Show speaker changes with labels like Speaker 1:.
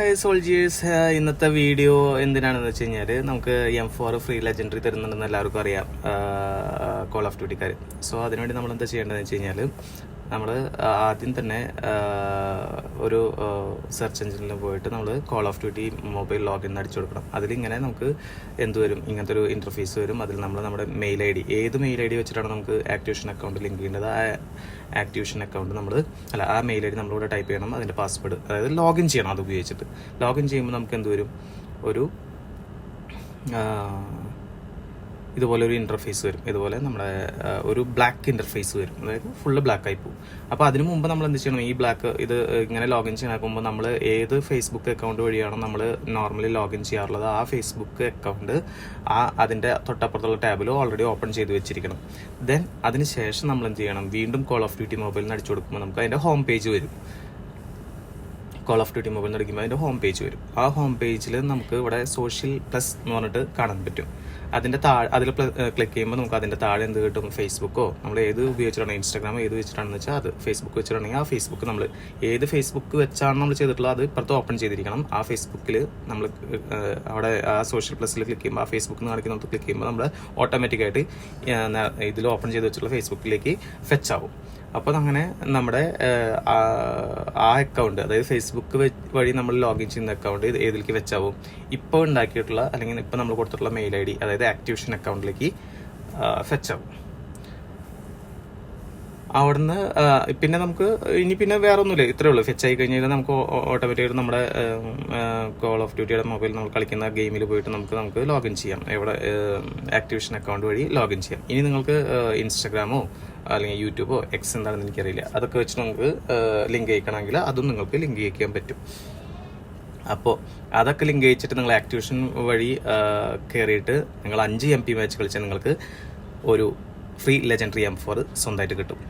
Speaker 1: High soldiers ഇന്നത്തെ video എന്തിനാണെന്ന് വെച്ച് കഴിഞ്ഞാൽ നമുക്ക് എം ഫോർ ഫ്രീ ലെജൻഡറി തരുന്നുണ്ടെന്ന് എല്ലാവർക്കും അറിയാം. കോൾ ഓഫ് ഡ്യൂട്ടിക്കാർ സോ അതിനുവേണ്ടി നമ്മൾ എന്താ ചെയ്യേണ്ടതെന്ന് വെച്ച് കഴിഞ്ഞാൽ നമ്മൾ ആദ്യം തന്നെ ഒരു സെർച്ച് എഞ്ചിനിൽ പോയിട്ട് നമ്മൾ call of duty mobile login അടിച്ചു കൊടുക്കണം. അതിലിങ്ങനെ നമുക്ക് എന്ത് വരും? ഇങ്ങനത്തെ ഒരു ഇന്റർഫേസ് വരും. അതിൽ നമ്മൾ നമ്മുടെ മെയിൽ ഐ ഡി ഏത് മെയിൽ ഐ ഡി വെച്ചിട്ടാണ് നമുക്ക് ആക്ടിവേഷൻ അക്കൗണ്ട് ലിങ്ക് ചെയ്യേണ്ടത്? ആ ആക്ടിവേഷൻ അക്കൗണ്ട് നമ്മൾ അല്ല ആ മെയിൽ ഐ ഡി നമ്മളിവിടെ ടൈപ്പ് ചെയ്യണം. അതിന്റെ പാസ്വേഡ് അതായത് ലോഗിൻ ചെയ്യണം. അത് ഉപയോഗിച്ചിട്ട്. ലോഗിൻ ചെയ്യുമ്പോൾ നമുക്ക് എന്ത് വരും? ഒരു ഇതുപോലെ ഒരു ഇന്റർഫേസ് വരും. ഇതുപോലെ നമ്മുടെ ഒരു ബ്ലാക്ക് ഇന്റർഫേസ് വരും. അതായത് ഫുള്ള് ബ്ലാക്ക് ആയി പോകും. അപ്പോൾ അതിന് മുമ്പ് നമ്മൾ എന്ത് ചെയ്യണം? ഈ ബ്ലാക്ക് ഇത് ഇങ്ങനെ ലോഗിൻ ചെയ്യാനാക്കുമ്പോൾ നമ്മൾ ഏത് ഫേസ്ബുക്ക് അക്കൗണ്ട് വഴിയാണ് നമ്മൾ നോർമലി ലോഗിൻ ചെയ്യാറുള്ളത് ആ ഫേസ്ബുക്ക് അക്കൗണ്ട് ആ അതിന്റെ തൊട്ടപ്പുറത്തുള്ള ടാബിൽ ഓൾറെഡി ഓപ്പൺ ചെയ്ത് വെച്ചിരിക്കണം. ദെൻ അതിന് ശേഷം നമ്മൾ എന്ത് ചെയ്യണം? വീണ്ടും കോൾ ഓഫ് ഡ്യൂട്ടി മൊബൈലിന് അടിച്ചു കൊടുക്കുമ്പോൾ നമുക്ക് അതിന്റെ ഹോം പേജ് വരും. കോൾ ഓഫ് ഡ്യൂട്ടി മൊബൈൽ അടിക്കുമ്പോൾ അതിന്റെ ഹോം പേജ് വരും. ആ ഹോം പേജിൽ നമുക്ക് ഇവിടെ സോഷ്യൽ പ്ലസ് എന്ന് പറഞ്ഞിട്ട് കാണാൻ പറ്റും. അതിന്റെ താഴെ അതിൽ ക്ലിക്ക് ചെയ്യുമ്പോൾ നമുക്ക് അതിന്റെ താഴെ എന്ത് കിട്ടും? ഫേസ്ബുക്കോ നമ്മൾ ഏത് ഉപയോഗിച്ചിട്ടാണ്? ഇൻസ്റ്റാഗ്രാം ഏത് വെച്ചിട്ടാണെന്ന് വെച്ചാൽ അത് ഫേസ്ബുക്ക് വെച്ചിട്ടുണ്ടെങ്കിൽ ആ ഫേസ്ബുക്ക് നമ്മൾ ഏത് ഫേസ്ബുക്ക് വെച്ചാണ് നമ്മൾ ചെയ്തിട്ടുള്ളത് അത് ഇപ്പുറത്ത് ഓപ്പൺ ചെയ്തിരിക്കണം. ആ ഫേസ്ബുക്കിൽ നമ്മൾ അവിടെ ആ സോഷ്യൽ പ്ലസിൽ ക്ലിക്ക് ചെയ്യുമ്പോൾ ആ ഫേസ്ബുക്ക് കാണിക്കുന്ന നമുക്ക് ക്ലിക്ക് ചെയ്യുമ്പോൾ നമ്മൾ ഓട്ടോമാറ്റിക്കായിട്ട് ഇതിൽ ഓപ്പൺ ചെയ്ത് വെച്ചിട്ടുള്ള ഫേസ്ബുക്കിലേക്ക് ഫെച്ച് ആവും. അപ്പോൾ അങ്ങനെ നമ്മുടെ ആ- അക്കൗണ്ട് അതായത് ഫേസ്ബുക്ക് വഴി നമ്മൾ ലോഗിൻ ചെയ്യുന്ന അക്കൗണ്ട് ഏതിലേക്ക് വെച്ചാവും ഇപ്പോൾ ഉണ്ടാക്കിയിട്ടുള്ള അല്ലെങ്കിൽ ഇപ്പോൾ നമ്മൾ കൊടുത്തിട്ടുള്ള മെയിൽ ഐ ഡി അതായത് ആക്ടിവേഷൻ അക്കൗണ്ടിലേക്ക് ഫെച്ച് ആവും അവിടുന്ന് പിന്നെ നമുക്ക് ഇനി പിന്നെ വേറെ ഒന്നുമില്ല ഇത്രേ ഉള്ളൂ. ഫെച്ച് ആയി കഴിഞ്ഞാൽ നമുക്ക് ഓട്ടോമാറ്റിക്കായിട്ട് നമ്മുടെ കോൾ ഓഫ് ഡ്യൂട്ടിയുടെ മൊബൈൽ നമ്മൾ കളിക്കുന്ന ഗെയിമിൽ പോയിട്ട് നമുക്ക് നമുക്ക് ലോഗിൻ ചെയ്യാം. എവിടെ ആക്ടിവേഷൻ അക്കൗണ്ട് വഴി ലോഗിൻ ചെയ്യാം. ഇനി നിങ്ങൾക്ക് ഇൻസ്റ്റാഗ്രാമോ അല്ലെങ്കിൽ യൂട്യൂബോ എക്സ് എന്താണെന്ന് എനിക്കറിയില്ല. അതൊക്കെ വെച്ച് നമുക്ക് ലിങ്ക് അയക്കണമെങ്കിൽ അതും നിങ്ങൾക്ക് ലിങ്ക് അയക്കാൻ പറ്റും. അപ്പോൾ അതൊക്കെ ലിങ്ക് അയച്ചിട്ട് നിങ്ങൾ ആക്ടിവേഷൻ വഴി കയറിയിട്ട് നിങ്ങൾ അഞ്ച് എം പി മാച്ച് കളിച്ചാൽ നിങ്ങൾക്ക് ഒരു ഫ്രീ ലെജൻഡറി എം ഫോർ സ്വന്തമായിട്ട് കിട്ടും.